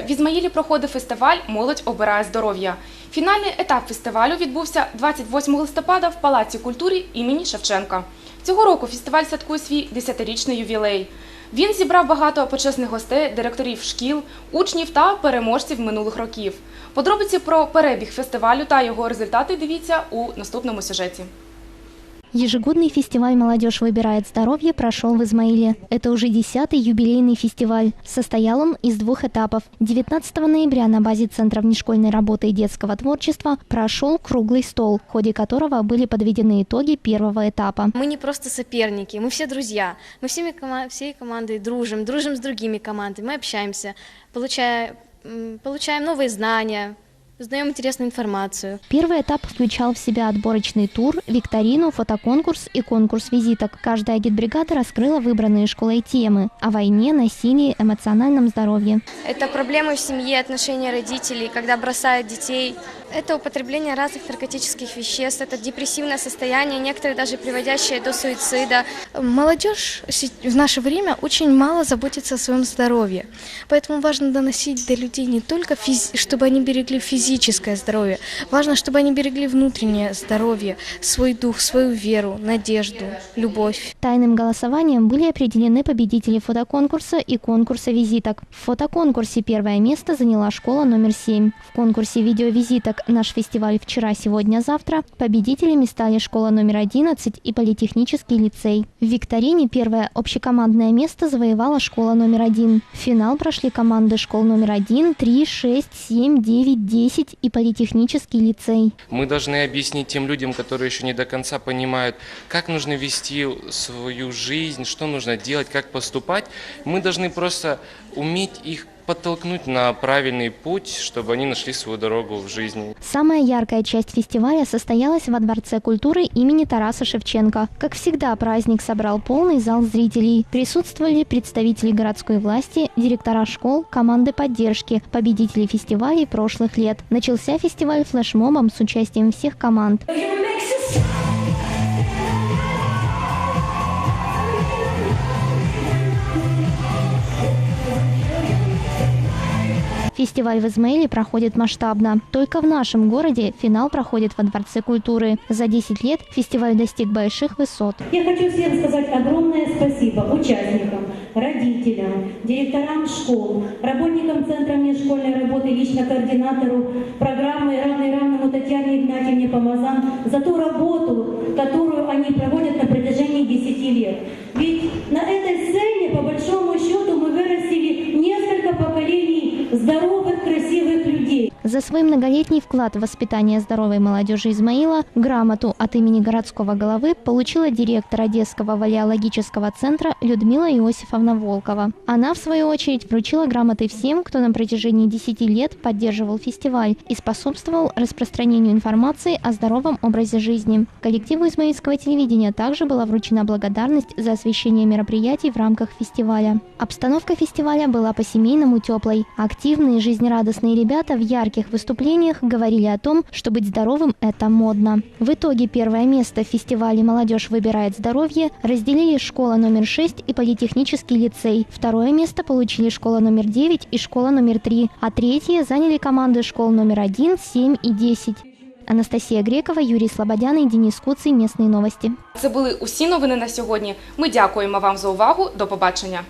В Ізмаїлі проходив фестиваль Молодь обирає здоров'я. Фінальний етап фестивалю відбувся 28 листопада в Палаці культури імені Шевченка. Цього року фестиваль святкує свій 10-річний ювілей. Він зібрав багато почесних гостей, директорів шкіл, учнів та переможців минулих років. Подробиці про перебіг фестивалю та його результати дивіться у наступному сюжеті. Ежегодный фестиваль «Молодежь выбирает здоровье» прошел в Измаиле. Это уже десятый юбилейный фестиваль. Состоял он из двух этапов. 19 ноября на базе Центра внешкольной работы и детского творчества прошел круглый стол, в ходе которого были подведены итоги первого этапа. Мы не просто соперники, мы все друзья. Мы всеми всей командой дружим, дружим с другими командами, мы общаемся, получая, получаем новые знания, узнаем интересную информацию. Первый этап включал в себя отборочный тур, викторину, фотоконкурс и конкурс визиток. Каждая агитбригада раскрыла выбранные школой темы о войне, насилии, эмоциональном здоровье. Это проблемы в семье, отношения родителей, когда бросают детей. Это употребление разных наркотических веществ, это депрессивное состояние, некоторые даже приводящие до суицида. Молодежь в наше время очень мало заботится о своем здоровье, поэтому важно доносить до людей не только, физи- чтобы они берегли физическое здоровье, важно, чтобы они берегли внутреннее здоровье, свой дух, свою веру, надежду, любовь. Тайным голосованием были определены победители фотоконкурса и конкурса визиток. В фотоконкурсе первое место заняла школа номер 7. В конкурсе видеовизиток «Наш фестиваль вчера, сегодня, завтра» победителями стали школа номер 11 и политехнический лицей. В викторине первое общекомандное место завоевала школа номер 1. В финал прошли команды школ номер 1, 3, 6, 7, 9, 10 и политехнический лицей. Мы должны объяснить тем людям, которые еще не до конца понимают, как нужно вести свою жизнь, что нужно делать, как поступать. Мы должны просто уметь их подтолкнуть на правильный путь, чтобы они нашли свою дорогу в жизни. Самая яркая часть фестиваля состоялась во Дворце культуры имени Тараса Шевченко. Как всегда, праздник собрал полный зал зрителей. Присутствовали представители городской власти, директора школ, команды поддержки, победители фестивалей прошлых лет. Начался фестиваль флешмобом с участием всех команд. Фестиваль в Измаиле проходит масштабно. Только в нашем городе финал проходит во Дворце культуры. За 10 лет фестиваль достиг больших высот. Я хочу всем сказать огромное спасибо участникам, родителям, директорам школ, работникам Центра внешкольной работы, лично координатору программы «Равный равному» Татьяне Игнатьевне Помазан за ту работу, которую dar o За свой многолетний вклад в воспитание здоровой молодежи Измаила грамоту от имени городского головы получила директор Одесского валеологического центра Людмила Иосифовна Волкова. Она, в свою очередь, вручила грамоты всем, кто на протяжении 10 лет поддерживал фестиваль и способствовал распространению информации о здоровом образе жизни. Коллективу Измаильского телевидения также была вручена благодарность за освещение мероприятий в рамках фестиваля. Обстановка фестиваля была по-семейному теплой. Активные, жизнерадостные ребята в ярких выступлениях говорили о том, что быть здоровым – это модно. В итоге первое место в фестивале «Молодежь выбирает здоровье» разделили школа номер 6 и политехнический лицей. Второе место получили школа номер 9 и школа номер 3, а третье заняли команды школ номер 1, 7 и 10. Анастасия Грекова, Юрий Слободян и Денис Куций. Местные новости. Це були усі новини на сьогодні. Ми дякуємо вам за увагу. До побачення.